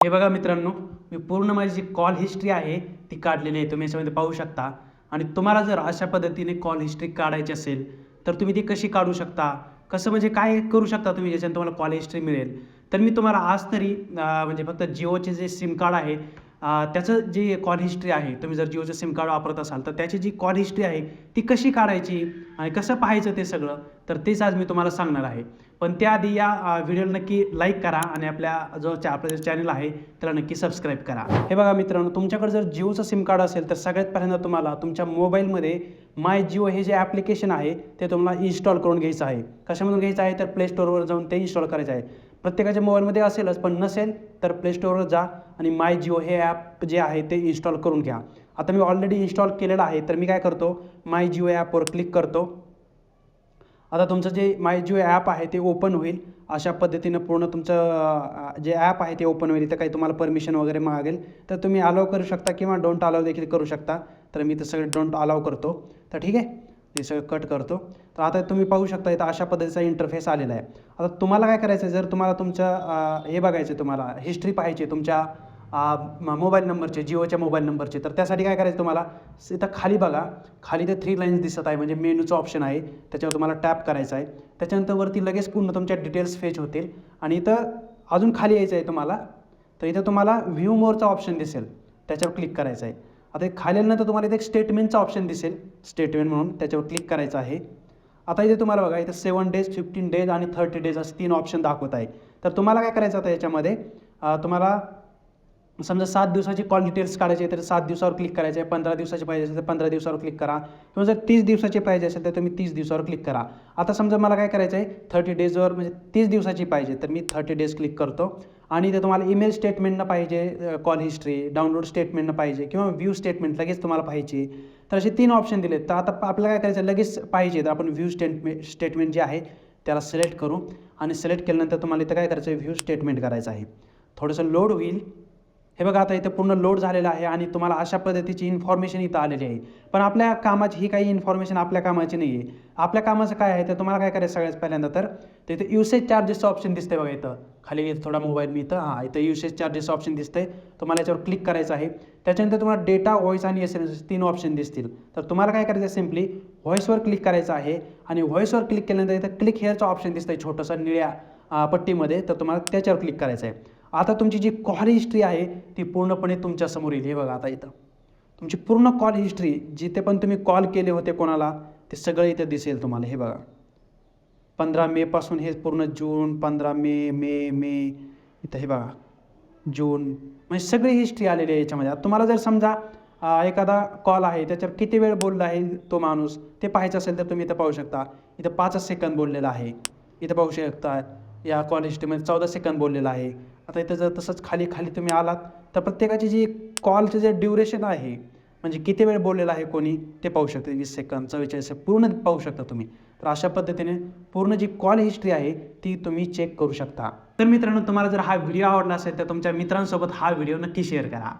हे बघा मित्रांनो मी पूर्ण माझी जी कॉल हिस्ट्री आहे ती काढलेली आहे. तुम्ही याच्यामध्ये पाहू शकता. आणि तुम्हाला जर अशा पद्धतीने कॉल हिस्ट्री काढायची असेल तर तुम्ही ती कशी काढू शकता? कसं म्हणजे काय करू शकता तुम्ही ज्याच्याने तुम्हाला कॉल हिस्ट्री मिळेल? तर मी तुम्हाला आज तरी म्हणजे फक्त जिओचे जे सिम कार्ड आहे त्याचं जे कॉल हिस्ट्री आहे तुम्ही जर जिओचं सिम कार्ड वापरत असाल तर त्याची जी कॉल हिस्ट्री आहे ती कशी काढायची आणि कसं पाहायचं ते सगळं तर तेच आज मी तुम्हाला सांगणार आहे. पण त्याआधी या व्हिडिओला नक्की लाईक करा आणि आपल्या जो चा आपलं जे चॅनल आहे त्याला नक्की सबस्क्राईब करा. हे बघा मित्रांनो तुमच्याकडे जर जिओचं सिम कार्ड असेल तर सगळ्यात पहिल्यांदा तुम्हाला तुमच्या मोबाईलमध्ये माय जिओ हे जे ॲप्लिकेशन आहे ते तुम्हाला इन्स्टॉल करून घ्यायचं आहे. कशामधून घ्यायचं आहे? तर प्ले स्टोअरवर जाऊन ते इन्स्टॉल करायचं आहे. प्रत्येकाच्या मोबाईलमध्ये असेलच पण नसेल तर प्ले स्टोअरवर जा आणि माय जिओ हे ॲप जे आहे ते इन्स्टॉल करून घ्या. आता मी ऑलरेडी इन्स्टॉल केलेलं आहे तर मी काय करतो? माय जिओ ॲपवर क्लिक करतो. आता तुमचं जे माय जिओ ॲप आहे ते ओपन होईल अशा पद्धतीनं पूर्ण तुमचं जे ॲप आहे ते ओपन होईल इथं काही तुम्हाला परमिशन वगैरे मागेल तर तुम्ही अलाव करू शकता किंवा डोंट अलाव देखील करू शकता. तर मी ते सगळे डोंट अलाव करतो. तर ठीक आहे? ते सगळं कट करतो. तर आता तुम्ही पाहू शकता इथं अशा पद्धतीचा इंटरफेस आलेला आहे. आता तुम्हाला काय करायचं आहे जर तुम्हाला तुमचं हे बघायचं आहे तुम्हाला हिस्ट्री पाहायची तुमच्या मोबाईल नंबरचे जिओच्या मोबाईल नंबरचे. तर त्यासाठी काय करायचं तुम्हाला? इथं खाली बघा. खाली ते थ्री लाईन्स दिसत आहे. म्हणजे मेनूचं ऑप्शन आहे. त्याच्यावर तुम्हाला टॅप करायचं आहे. त्याच्यानंतर वरती लगेच पूर्ण तुमच्या डिटेल्स फेच होतील. आणि इथं अजून खाली यायचं आहे तुम्हाला. तर इथं तुम्हाला व्ह्यू मोरचा ऑप्शन दिसेल. त्याच्यावर क्लिक करायचं आहे. आता हे खाली आल्यानंतर तुम्हाला इथे एक स्टेटमेंटचा ऑप्शन दिसेल. स्टेटमेंट म्हणून त्याच्यावर क्लिक करायचं आहे. आता इथे तुम्हाला बघा इथे सेवन डेज फिफ्टीन डेज आणि थर्टी डेज असे तीन ऑप्शन दाखवत आहे. तर तुम्हाला काय करायचं आता याच्यामध्ये? तुम्हाला समजा सात दिवसाची कॉल डिटेल्स काढायचे तर सात दिवसावर क्लिक करायचे आहे पंधरा दिवसाचे पाहिजे असेल तर पंधरा दिवसावर क्लिक करा. किंवा जर तीस दिवसाचे पाहिजे असेल तर तुम्ही तीस दिवसावर क्लिक करा. आता समजा मला काय करायचं आहे थर्टी डेजवर म्हणजे तीस दिवसाची पाहिजे तर मी थर्टी डेज क्लिक करतो. आणि ते तुम्हाला ईमेल स्टेटमेंटनं पाहिजे कॉल हिस्ट्री डाउनलोड स्टेटमेंटनं पाहिजे किंवा व्ह्यू स्टेटमेंट लगेच तुम्हाला पाहिजे तर असे तीन ऑप्शन दिलेत. तर आता आपल्याला काय करायचं लगेच पाहिजे तर आपण व्ह्यू स्टेटमेंट स्टेटमेंट जे आहे त्याला सिलेक्ट करू. आणि सिलेक्ट केल्यानंतर तुम्हाला इथं काय करायचं आहे व्ह्यू स्टेटमेंट करायचं आहे. थोडंसं लोड होईल. हे बघा आता इथं पूर्ण लोड झालेलं आहे आणि तुम्हाला अशा पद्धतीची इन्फॉर्मेशन इथं आलेली आहे. पण आपल्या कामाची ही काही इन्फॉर्मेशन आपल्या कामाची नाही आहे आपल्या कामाचं काय आहे तर तुम्हाला काय करायचं सगळ्यात पहिल्यांदा तर ते इथं युसेज चार्जेसचं ऑप्शन दिसतंय बघा इथं. खाली इथं थोडा मोबाईल मी इथं हां इथं युसेज चार्जेसचं ऑप्शन दिसतंय. तुम्हाला याच्यावर क्लिक करायचं आहे. त्याच्यानंतर तुम्हाला डेटा व्हॉईस आणि एस एम एस तीन ऑप्शन दिसतील. तर तुम्हाला काय करायचं आहे सिम्पली व्हॉईसवर क्लिक करायचं आहे आणि व्हॉईसवर क्लिक केल्यानंतर इथं क्लिक हेअरचं ऑप्शन दिसतंय छोटंसं निळ्या पट्टीमध्ये. तर तुम्हाला त्याच्यावर क्लिक करायचं आहे. आता तुमची जी कॉल हिस्ट्री आहे ती पूर्णपणे तुमच्यासमोर येईल. हे बघा आता इथं. तुमची पूर्ण कॉल हिस्ट्री जिथे पण तुम्ही कॉल केले होते कोणाला ते सगळं इथं दिसेल तुम्हाला. हे बघा. पंधरा मेपासून हे पूर्ण जून पंधरा मे मे मे. इथं हे बघा. जून. म्हणजे सगळी हिस्ट्री आलेली आहे याच्यामध्ये. आता तुम्हाला जर समजा एखादा कॉल आहे त्याच्यावर किती वेळ बोलला आहे तो माणूस ते पाहायचं असेल तर तुम्ही इथं पाहू शकता. इथं पाचच सेकंद बोललेला आहे. इथं पाहू शकता या कॉल हिस्ट्रीमध्ये चौदा सेकंद बोललेला आहे. आता इथं जर तसंच खाली खाली तुम्ही आलात तर प्रत्येकाची जी कॉलचं जे ड्युरेशन आहे म्हणजे किती वेळ बोललेला आहे कोणी ते पाहू शकते. वीस सेकंद चव्वेचाळीस सेकंद पूर्ण पाहू शकता तुम्ही. तर अशा पद्धतीने पूर्ण जी कॉल हिस्ट्री आहे ती तुम्ही चेक करू शकता. तर मित्रांनो तुम्हाला जर हा व्हिडिओ आवडला असेल तर तुमच्या मित्रांसोबत हा व्हिडिओ नक्की शेअर करा.